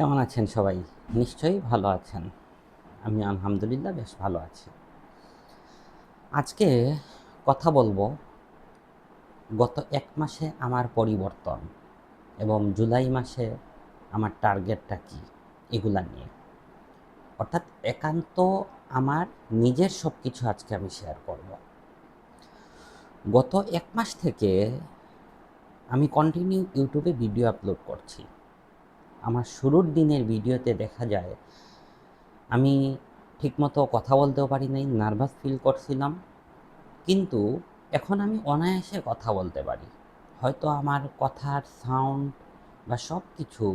কেমন আছেন সবাই? নিশ্চয়ই ভালো আছেন। আমি আলহামদুলিল্লাহ বেশ ভালো আছি। আজকে কথা বলব গত এক মাসে আমার পরিবর্তন এবং জুলাই মাসে আমার টার্গেটটা কি এগুলা নিয়ে। অর্থাৎ একান্ত আমার নিজের সব কিছু আজকে আমি শেয়ার করব। গত এক মাস থেকে আমি কন্টিনিউ ইউটিউবে ভিডিও আপলোড করছি। আমার শুরুর দিনের ভিডিওতে দেখা যায়, আমি ঠিকমতো কথা বলতেও পারি নাই নার্ভাস ফিল করছিলাম। কিন্তু এখন আমি অনায়াসে কথা বলতে পারি। হয়তো আমার কথার সাউন্ড বা সব কিছু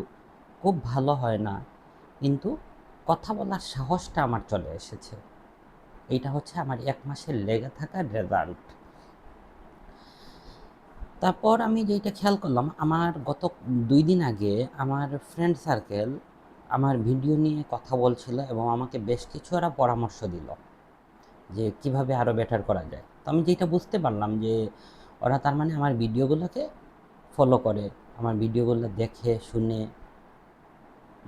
খুব ভালো হয় না, কিন্তু কথা বলার সাহসটা আমার চলে এসেছে। এইটা হচ্ছে আমার এক মাসের লেগে থাকার রেজাল্ট তারপর আমি যেটা খেয়াল করলাম, আমার গত দুই দিন আগে আমার ফ্রেন্ড সার্কেল আমার ভিডিও নিয়ে কথা বলছিল এবং আমাকে বেশ কিছু ওরা পরামর্শ দিল যে কীভাবে আরও বেটার করা যায়। তো আমি যেটা বুঝতে পারলাম যে ওরা তার মানে আমার ভিডিওগুলোকে ফলো করে, আমার ভিডিওগুলো দেখে, শুনে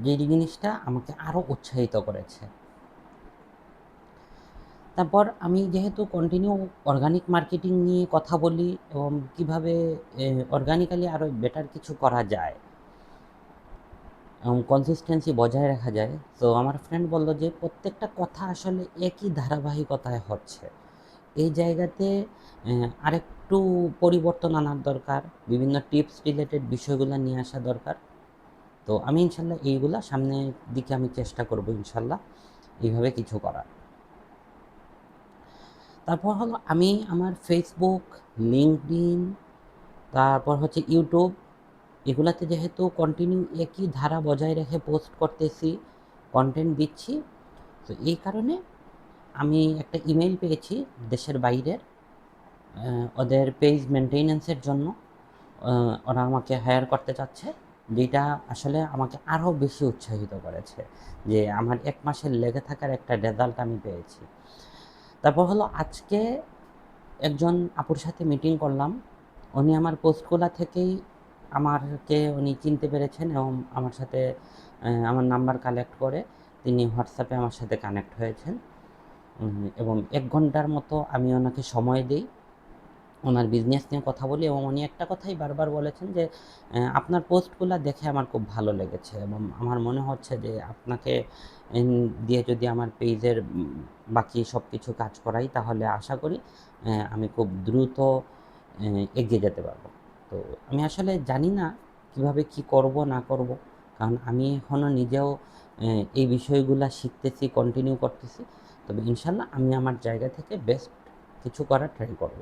যে জিনিসটা আমাকে আরও উৎসাহিত করেছে। তারপর আমি যেহেতু কন্টিনিউ অর্গানিক মার্কেটিং নিয়ে কথা বলি এবং কীভাবে অর্গানিক্যালি আরও বেটার কিছু করা যায়, এবং কনসিস্টেন্সি বজায় রাখা যায়, তো আমার ফ্রেন্ড বলল যে প্রত্যেকটা কথা আসলে একই ধারাবাহিকতায় হচ্ছে। এই জায়গাতে আরেকটু পরিবর্তন আনার দরকার, বিভিন্ন টিপস রিলেটেড বিষয়গুলো নিয়ে আসা দরকার। তো আমি ইনশাল্লাহ এইগুলা সামনের দিকে আমি চেষ্টা করব ইনশাল্লাহ, এইভাবে কিছু করার। তারপর হলো আমি আমার ফেসবুক লিঙ্কডিন তারপর হচ্ছে ইউটিউব এগুলাতে যেহেতু কন্টিনিউ একই ধারা বজায় রেখে পোস্ট করতেছি কন্টেন্ট দিচ্ছি, তো এই কারণে আমি একটা ইমেল পেয়েছি দেশের বাইরের ওদের পেজ মেনটেনেন্সের জন্য ওরা আমাকে হায়ার করতে চাচ্ছে, যেটা আসলে আমাকে আরও বেশি উৎসাহিত করেছে যে আমার এক মাসের লেগে থাকার একটা রেজাল্ট আমি পেয়েছি। তারপর হলো আজকে একজন আপুর সাথে মিটিং করলাম। উনি আমার পোস্টগুলা থেকেই আমারকে উনি চিনতে পেরেছেন এবং আমার সাথে আমার নাম্বার কালেক্ট করে তিনি হোয়াটসঅ্যাপে আমার সাথে কানেক্ট হয়েছেন। এবং এক ঘণ্টার মতো আমি ওনাকে সময় দিই। ওনার বিজনেস নিয়ে কথা বলি এবং উনি একটা কথাই বারবার বলেছেন যে আপনার পোস্টগুলো দেখে আমার খুব ভালো লেগেছে এবং আমার মনে হচ্ছে যে আপনাকে দিয়ে যদি আমার পেজের বাকি সব কিছু কাজ করাই তাহলে আশা করি আমি খুব দ্রুত এগিয়ে যেতে পারব। তো আমি আসলে জানি না কীভাবে কি করব, না করব, কারণ আমি এখনও নিজেও এই বিষয়গুলো শিখতেছি কন্টিনিউ করতেছি। তবে ইনশাল্লাহ আমি আমার জায়গা থেকে বেস্ট কিছু করার ট্রাই করব।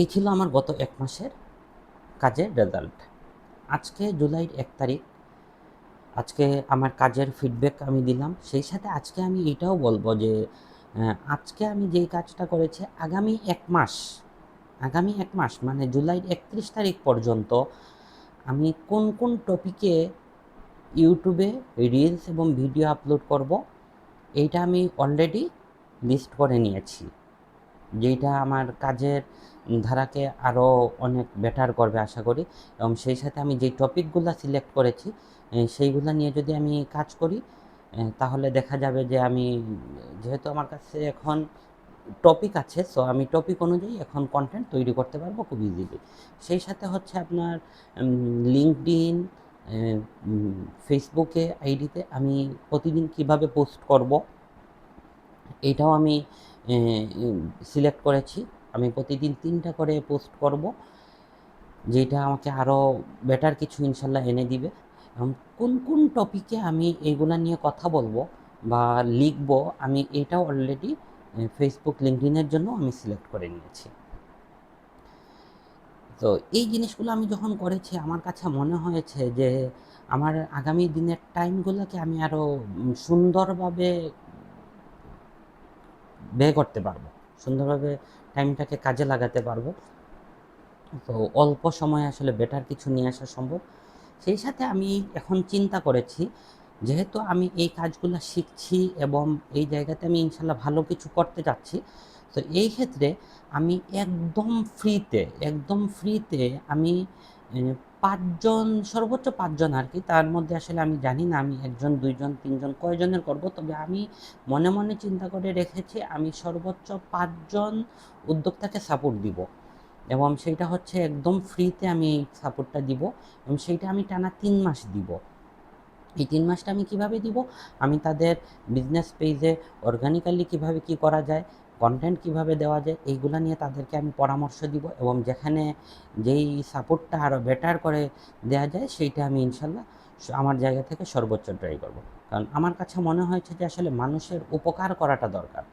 এই ছিল আমার গত এক মাসের কাজের রেজাল্ট আজকে জুলাইয়ের এক তারিখ। আজকে আমার কাজের ফিডব্যাক আমি দিলাম। সেই সাথে আজকে আমি এটাও বলব যে আজকে আমি যেই কাজটা করেছি, আগামী এক মাস, আগামী এক মাস মানে জুলাইয়ের একত্রিশ তারিখ পর্যন্ত আমি কোন কোন টপিকে ইউটিউবে রিলস এবং ভিডিও আপলোড করব, এইটা আমি অলরেডি লিস্ট করে নিয়েছি। যেটা আমার কাজের ধারাকে আরও অনেক বেটার করবে আশা করি। এবং সেই সাথে আমি যেই টপিকগুলো সিলেক্ট করেছি সেইগুলো নিয়ে যদি আমি কাজ করি তাহলে দেখা যাবে যে আমি, যেহেতু আমার কাছে এখন টপিক আছে সো আমি টপিক অনুযায়ী এখন কন্টেন্ট তৈরি করতে পারব খুব ইজিলি সেই সাথে হচ্ছে আপনার লিঙ্কডিন ফেসবুকে আইডিতে আমি প্রতিদিন কীভাবে পোস্ট করব এইটাও আমি সিলেক্ট করেছি। আমি প্রতিদিন তিনটা করে পোস্ট করব, যেটা আমাকে আরও বেটার কিছু ইনশাল্লাহ এনে দিবে। এবং কোন কোন টপিকে আমি এইগুলা নিয়ে কথা বলব বা লিখব, আমি এটাও অলরেডি ফেসবুক লিঙ্কডিনের জন্য আমি সিলেক্ট করে নিয়েছি। তো এই জিনিসগুলো আমি যখন করেছি, আমার কাছে মনে হয়েছে যে, আমার আগামী দিনের টাইমগুলোকে আমি আরও সুন্দরভাবে ব্যয় করতে পারব, সুন্দরভাবে টাইমটাকে কাজে লাগাতে পারব। তো অল্প সময়ে আসলে বেটার কিছু নিয়ে আসা সম্ভব। সেই সাথে আমি এখন চিন্তা করেছি, যেহেতু আমি এই কাজগুলো শিখছি এবং এই জায়গাতে আমি ইনশাল্লাহ ভালো কিছু করতে চাচ্ছি, তো এই ক্ষেত্রে আমি একদম ফ্রিতে একদম ফ্রিতে আমি পাঁচজন, সর্বোচ্চ পাঁচজন আর কি তার মধ্যে আসলে আমি জানি না, আমি একজন, দুইজন, তিনজন, কয়জনের করব। তবে আমি মনে মনে চিন্তা করে রেখেছি, আমি সর্বোচ্চ পাঁচজন উদ্যোক্তাকে সাপোর্ট দিব। এবং সেইটা হচ্ছে একদম ফ্রিতে আমি সাপোর্টটা দিব এবং সেইটা আমি টানা তিন মাস দিব। এই তিন মাসটা আমি কীভাবে দিব? আমি তাদের বিজনেস পেজে অর্গানিক্যালি কীভাবে কি করা যায়? কন্টেন্ট কীভাবে দেওয়া যায়, এইগুলা নিয়ে তাদেরকে আমি পরামর্শ দিব এবং যেখানে যেই সাপোর্টটা আরও বেটার করে দেওয়া যায়, সেইটা আমি ইনশাল্লাহ আমার জায়গা থেকে সর্বোচ্চ ট্রাই করব। কারণ আমার কাছে মনে হয়েছে যে আসলে মানুষের উপকার করাটা দরকার।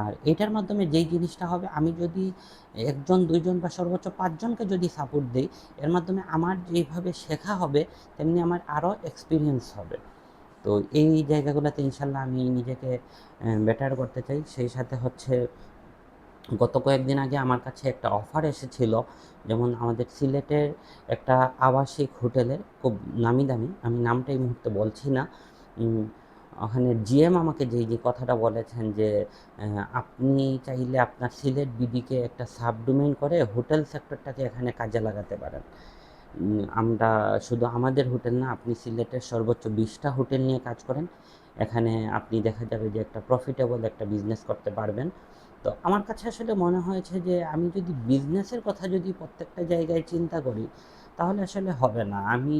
আর এটার মাধ্যমে যেই জিনিসটা হবে, আমি যদি একজন, দুইজন বা সর্বোচ্চ পাঁচজনকে যদি সাপোর্ট দিই, এর মাধ্যমে আমার যেইভাবে শেখা হবে, তেমনি আমার আরও এক্সপিরিয়েন্স হবে। তো এই জায়গাগুলোতে ইনশাল্লাহ আমি নিজেকে বেটার করতে চাই। সেই সাথে হচ্ছে গত কয়েকদিন আগে আমার কাছে একটা অফার এসেছিল, যেমন আমাদের সিলেটের একটা আবাসিক হোটেলের, খুব নামি দামি, আমি নামটা এই মুহূর্তে বলছি না। ওখানে জিএম আমাকে যেই যে কথাটা বলেছেন যে আপনি চাইলে আপনার সিলেট বিডিকে একটা সাবডোমেইন করে হোটেল সেক্টরটাকে এখানে কাজে লাগাতে পারেন। আমরা শুধু আমাদের হোটেল না, আপনি সিলেটের সর্বোচ্চ বিশটা হোটেল নিয়ে কাজ করেন। এখানে আপনি দেখা যাবে যে একটা প্রফিটেবল একটা বিজনেস করতে পারবেন। তো আমার কাছে আসলে মনে হয়েছে যে, আমি যদি বিজনেসের কথা যদি প্রত্যেকটা জায়গায় চিন্তা করি, তাহলে আসলে হবে না। আমি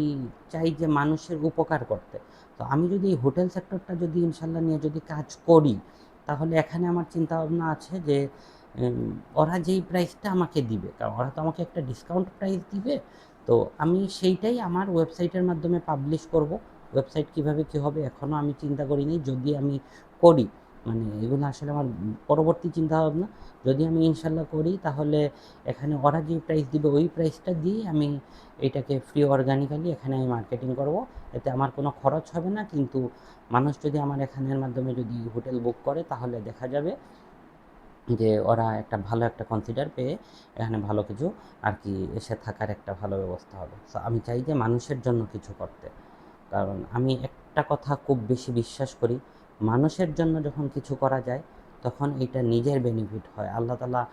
চাই যে মানুষের উপকার করতে। তো আমি যদি এই হোটেল সেক্টরটা যদি ইনশাল্লাহ নিয়ে যদি কাজ করি, তাহলে এখানে আমার চিন্তা ভাবনা আছে যে ওরা যেই প্রাইসটা আমাকে দিবে, কারণ ওরা তো আমাকে একটা ডিসকাউন্ট প্রাইস দিবে তো আমি সেইটাই আমার ওয়েবসাইটের মাধ্যমে পাবলিশ করব। ওয়েবসাইট কীভাবে কী হবে এখনও আমি চিন্তা করিনি। যদি আমি করি মানে এগুলো আসলে আমার পরবর্তী চিন্তা ভাবনা যদি আমি ইনশাল্লাহ করি তাহলে এখানে ওরা যে প্রাইস দিবে ওই প্রাইসটা দিয়ে আমি এটাকে ফ্রি অর্গানিক্যালি এখানে আমি মার্কেটিং করব। এতে আমার কোনো খরচ হবে না, কিন্তু মানুষ যদি আমার এখানের মাধ্যমে যদি হোটেল বুক করে তাহলে দেখা যাবে যে ওরা একটা ভালো একটা কনসিডার পেয়ে এখানে ভালো কিছু আর কি এসে থাকার একটা ভালো ব্যবস্থা হবে। সো আমি চাই যে মানুষের জন্য কিছু করতে। কারণ আমি একটা কথা খুব বেশি বিশ্বাস করি, মানুষের জন্য যখন কিছু করা যায়, তখন এটা নিজের বেনিফিট হয়। আল্লাহ তালা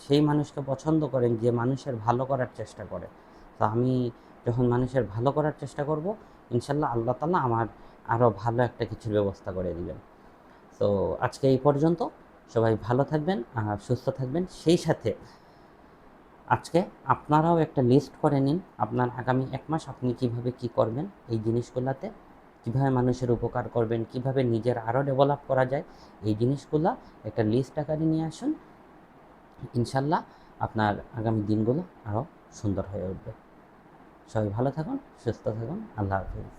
সেই মানুষকে পছন্দ করেন যে মানুষের ভালো করার চেষ্টা করে। তো আমি যখন মানুষের ভালো করার চেষ্টা করব, ইনশাল্লাহ আল্লাহ তালা আমার আরও ভালো একটা কিছুর ব্যবস্থা করে দিবেন। তো আজকে এই পর্যন্ত। সবাই ভালো থাকবেন আর সুস্থ থাকবেন। সেই সাথে আজকে আপনারাও একটা লিস্ট করে নিন, আপনার আগামী এক মাস আপনি কীভাবে কি করবেন এই জিনিসগুলোতে, কীভাবে মানুষের উপকার করবেন, কীভাবে নিজের আরও ডেভেলপ করা যায়, এই জিনিসগুলো একটা লিস্ট আকারে নিয়ে আসুন। ইনশাল্লাহ আপনার আগামী দিনগুলো আরও সুন্দর হয়ে উঠবে। সবাই ভালো থাকুন, সুস্থ থাকুন, আল্লাহ হাফিজ।